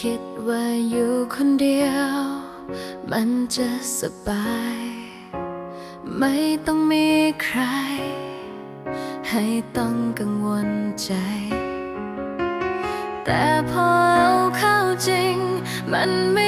คิดว่าอยู่คนเดียว มันจะสบาย ไม่ต้องมีใคร ให้ต้องกังวลใจ แต่พอเอาเข้าจริง มันไม่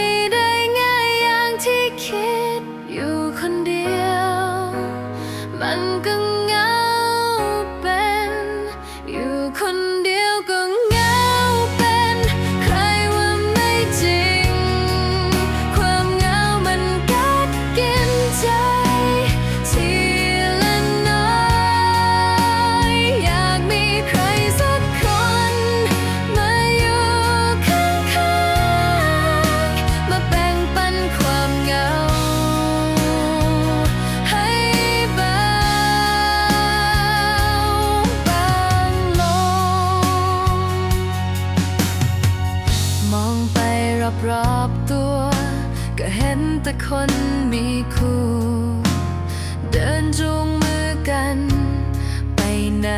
รอบตัว ก็เห็นแต่คนมีคู่ เดินจูงมือกันไปไหน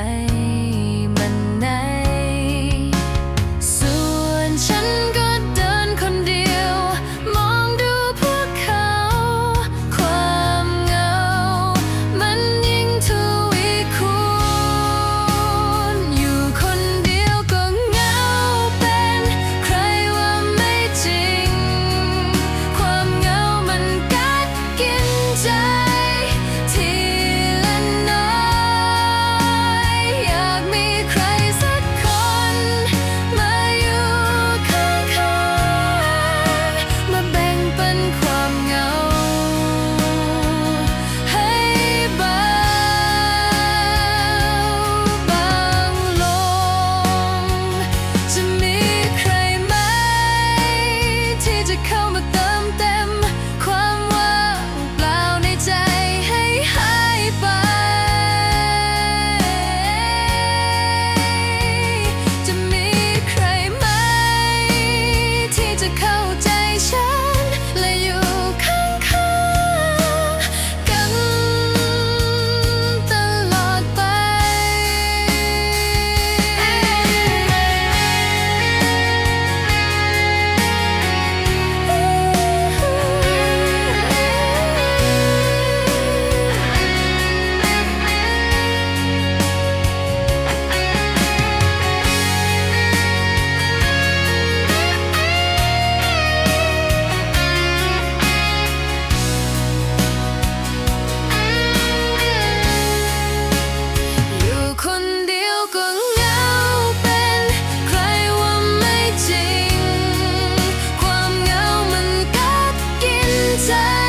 time.